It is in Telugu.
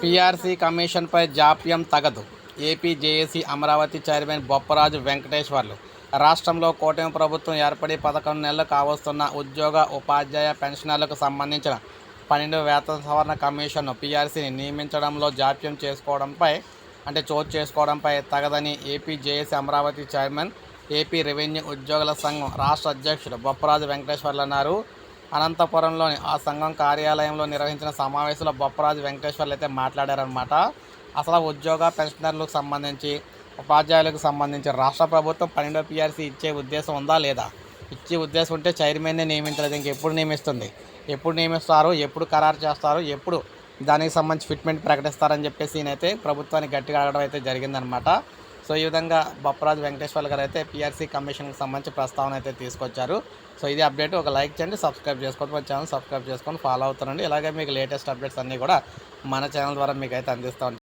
పీఆర్సీ కమిషన్పై జాప్యం తగదు. AP JAC Amaravati chairman Bopparaju Venkateswarlu. రాష్ట్రంలో కూటమి ప్రభుత్వం ఏర్పడి పదకొండు నెలలు కావస్తున్న ఉద్యోగ ఉపాధ్యాయ పెన్షనర్లకు సంబంధించిన పన్నెండు వేతన సవరణ కమిషన్ను పీఆర్సీని నియమించడంలో జాప్యం చేసుకోవడంపై అంటే చోటు చేసుకోవడంపై తగదని AP JAC Amaravati chairman AP revenue ఉద్యోగుల సంఘం రాష్ట్ర అధ్యక్షుడు బొప్పరాజు వెంకటేశ్వర్లు అన్నారు. అనంతపురంలోని ఆ సంఘం కార్యాలయంలో నిర్వహించిన సమావేశంలో బొప్పరాజు వెంకటేశ్వర్లు అయితే మాట్లాడారనమాట అసలు ఉద్యోగ పెన్షనర్లకు సంబంధించి ఉపాధ్యాయులకు సంబంధించి రాష్ట్ర ప్రభుత్వం పన్నెండో పిఆర్సీ ఇచ్చే ఉద్దేశం ఉందా లేదా? ఇచ్చే ఉద్దేశం ఉంటే చైర్మన్నే నియమించలేదు. ఇంకెప్పుడు నియమిస్తుంది? ఎప్పుడు నియమిస్తారు? ఎప్పుడు ఖరారు చేస్తారు? ఎప్పుడు దానికి సంబంధించి ఫిట్మెంట్ ప్రకటిస్తారని చెప్పేసి నేనైతే ప్రభుత్వానికి గట్టిగా అడగడం అయితే జరిగిందనమాట సో ఈ విధంగా బొప్పరాజు వెంకటేశ్వర్లు గారు అయితే పిఆర్సీ కమిషన్కి సంబంధించి ప్రస్తావన అయితే తీసుకొచ్చారు. సో ఇది అప్డేట్. ఒక లైక్ చేయండి సబ్స్క్రైబ్ చేసుకోండి. మన ఛానల్ సబ్స్క్రైబ్ చేసుకొని ఫాలో అవుతానండి ఇలాగే మీకు లేటెస్ట్ అప్డేట్స్ అన్నీ కూడా మన ఛానల్ ద్వారా మీకు అయితే అందిస్తూ.